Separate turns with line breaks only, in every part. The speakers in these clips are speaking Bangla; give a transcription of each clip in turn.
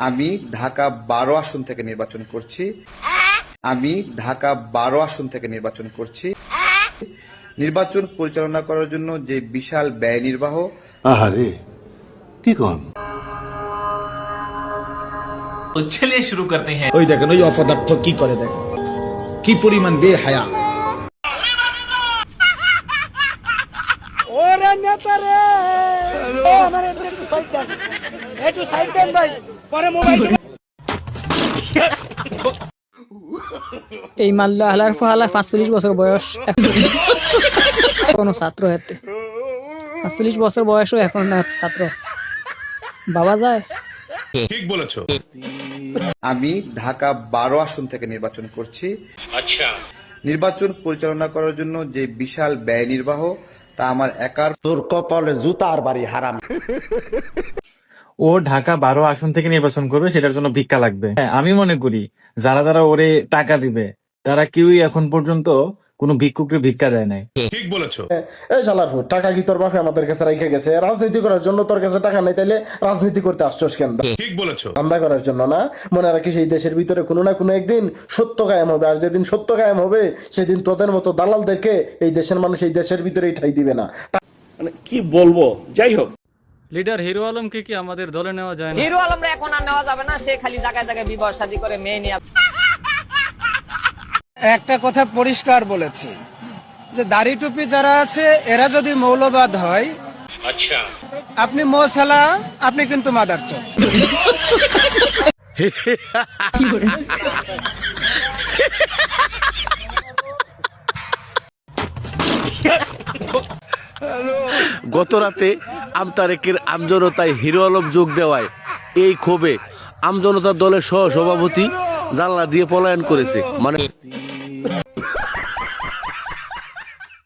আমি ঢাকা বারো আসন থেকে নির্বাচন করছি। আমি ঢাকা বারো আসন থেকে নির্বাচন করছি। নির্বাচন পরিচালনা করার জন্য যে বিশাল ব্যয় নির্বাহ।
আহারে কি কন?
ছেলে শুরু করতে হ্যাঁ।
ওই দেখেন ওই অপদার্থ কি করে দেখ কি পরিমাণ বেহায়া।
ওরে নেতা রে! একটু সাইড দেন ভাই। পরে মোবাইল
এই মাল্লা হালার ফালা পাঁচচল্লিশ বছর বয়স এখনও ছাত্র হাতে পাঁচচল্লিশ বছর বয়সও এখন না ছাত্র। বাবা যায়।
আমি ঢাকা বারো আসন থেকে নির্বাচন করছি। আচ্ছা। নির্বাচন পরিচালনা করার জন্য যে বিশাল ব্যয় নির্বাহ তা আমার একার
তোর কপালে জুতার বাড়ি হারাম।
ও ঢাকা বারো আসন থেকে নির্বাচন করবে সেটার জন্য ভিক্ষা লাগবে। হ্যাঁ আমি মনে করি যারা যারা ওরে টাকা দিবে তারা কেউই এখন পর্যন্ত কোনো ভিক্ষুককে ভিক্ষা দেয় নাই। ঠিক বলেছ।
এই শালার টাকা কি তোর বাপে আমাদের কাছে রেখে গেছে? রাজনীতি করার জন্য তোর কাছে টাকা নাই তাইলে রাজনীতি করতে আসছোস কেন? ঠিক বলেছ। ধান্দা করার জন্য না? মনে রাখিস এই দেশের ভিতরে কোনো না কোনো একদিন সত্য কায়েম হবে আর যেদিন সত্য কায়েম হবে সেদিন তোদের মতো দালালদেরকে এই দেশের মানুষ এই দেশের ভিতরেই ঠাই দিবে না।
লিডার হিরো আলমকে কি আমাদের দলে নেওয়া যায় না?
হিরো আলমরা এখন আর নেওয়া যাবে না সে খালি জায়গায় জায়গায় বিবাহ শাদী করে মেয়ে নিয়ে
একটা কথা পরিষ্কার বলেছি যে দাড়ি টুপি যারা আছে এরা যদি মৌলবাদ হয় আচ্ছা। আপনি মোসালা আপনি কিন্তু মাদার চোখ
গত রাতে আমতারেকের আমজনতায় হিরো আলম যোগ দেওয়ায় এই ক্ষোভে আমজনতার দলের সহ সভাপতি জানলা দিয়ে পলায়ন করেছে। মানে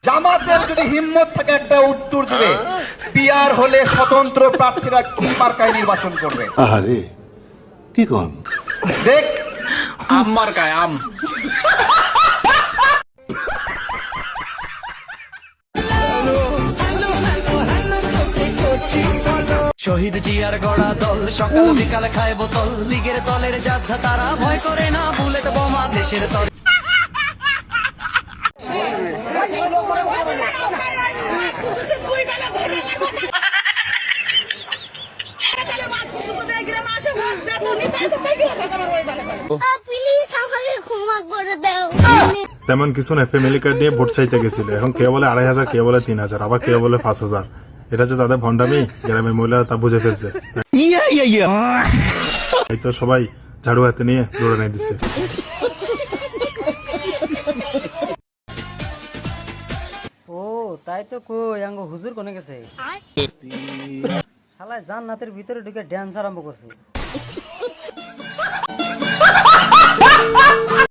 জামাতের যদি হিম্মত থাকে একটা উত্তর দিবে। পিয়ার হলে স্বতন্ত্র প্রার্থীরা কি মার্কায় নির্বাচন করবে।
আরে কি কন?
দেখ
আম মার্কায় আম।
শহীদ জিয়ার গড়া দল সকাল বিকাল খায় বোতল। লীগের দলের যাত্রা তারা ভয় করে না বুলেট বোমা দেশের
দাও।
তেমন কিছু না ফ্যামিলি কার্ড নিয়ে ভোট চাইতে গেছিল। এখন কে বলে আড়াই হাজার কে বলে তিন হাজার আবার কে বলে পাঁচ হাজার? এটা যে তাদের ভণ্ডামি গ্রামের মহিলারা তা বুঝে ফেলছে। এই তো সবাই ঝাড়ু হাতে নিয়ে দৌড়ে নিয়ে দিচ্ছে
ও তাই তো কই আঙ্গ হুজুর কোনে গেছে? শালা জান্নাতের ভিতরে ঢুকে ড্যান্স আরম্ভ করছে।